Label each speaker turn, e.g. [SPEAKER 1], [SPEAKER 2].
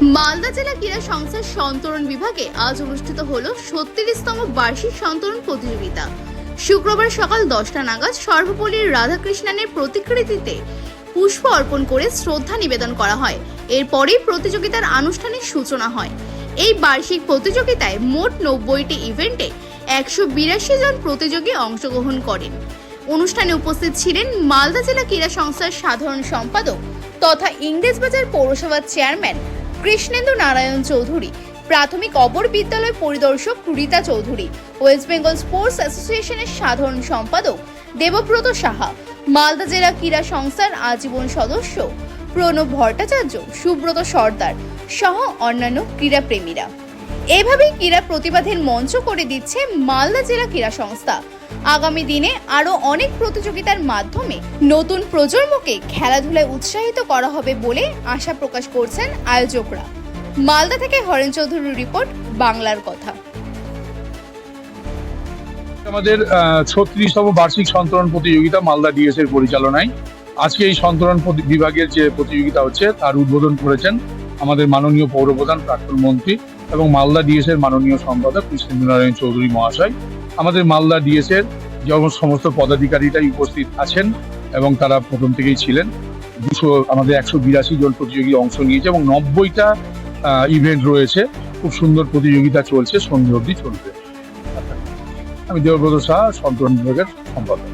[SPEAKER 1] মালদা জেলা ক্রীড়া সংস্থার সন্তরণ বিভাগে আজ অনুষ্ঠিত হল ছত্রিশতম বার্ষিক সন্তরণ প্রতিযোগিতা। শুক্রবার সকাল দশটা নাগাদ সর্বপল্লীর রাধাকৃষ্ণানের প্রতিকৃতিতে পুষ্প অর্পণ করে শ্রদ্ধা নিবেদন করা হয়। এরপরেই প্রতিযোগিতার আনুষ্ঠানিক সূচনা হয়। এই বার্ষিক প্রতিযোগিতায় মোট নব্বইটি ইভেন্টে একশো বিরাশি জন প্রতিযোগী অংশগ্রহণ করেন। অনুষ্ঠানে উপস্থিত ছিলেন মালদা জেলা ক্রীড়া সংস্থার সাধারণ সম্পাদক তথা ইংরেজবাজার পৌরসভার চেয়ারম্যান কৃষ্ণেন্দু নারায়ণ চৌধুরী, প্রাথমিক অপর বিদ্যালয় পরিদর্শক রীতা চৌধুরী, ওয়েস্ট বেঙ্গল স্পোর্টস অ্যাসোসিয়েশনের সাধারণ সম্পাদক দেবব্রত সাহা, মালদা জেলা ক্রীড়া সংস্থার আজীবন সদস্য প্রণব ভট্টাচার্য, সুব্রত সর্দার সহ অন্যান্য ক্রীড়াপ্রেমীরা। এভাবেই ক্রীড়া প্রতিবাদের মঞ্চ করে দিচ্ছে মালদা জেলা ক্রীড়া সংস্থা। আগামী দিনে আরও অনেক প্রতিযোগিতার মাধ্যমে নতুন প্রজন্মকে খেলাধুলায় উৎসাহিত করা হবে বলে আশা প্রকাশ করছেন আয়োজকরা। মালদা থেকে হরেন চৌধুরীর রিপোর্ট, বাংলার কথা।
[SPEAKER 2] আমাদের ছত্রিশতম বার্ষিক সন্তরণ প্রতিযোগিতা মালদা ডিএস এর পরিচালনায়। আজকে এই সন্তরণ বিভাগের যে প্রতিযোগিতা হচ্ছে, তার উদ্বোধন করেছেন আমাদের মাননীয় পৌরপ্রধান, প্রাক্তন মন্ত্রী এবং মালদা ডিএস এর মাননীয় সম্পাদক কৃষ্ণেন্দ্র নারায়ণ চৌধুরী মহাশয়। আমাদের মালদা ডিএস এর যেমন সমস্ত পদাধিকারীরাই উপস্থিত আছেন এবং তারা প্রথম থেকেই ছিলেন। দুশো, আমাদের একশো বিরাশি জন প্রতিযোগী অংশ নিয়েছে এবং নব্বইটা ইভেন্ট রয়েছে। খুব সুন্দর প্রতিযোগিতা চলছে সন্ধ্যে অবধি চলবে। আমি দেবব্রত শাহ সন্তরণ বিভাগের সম্পাদক।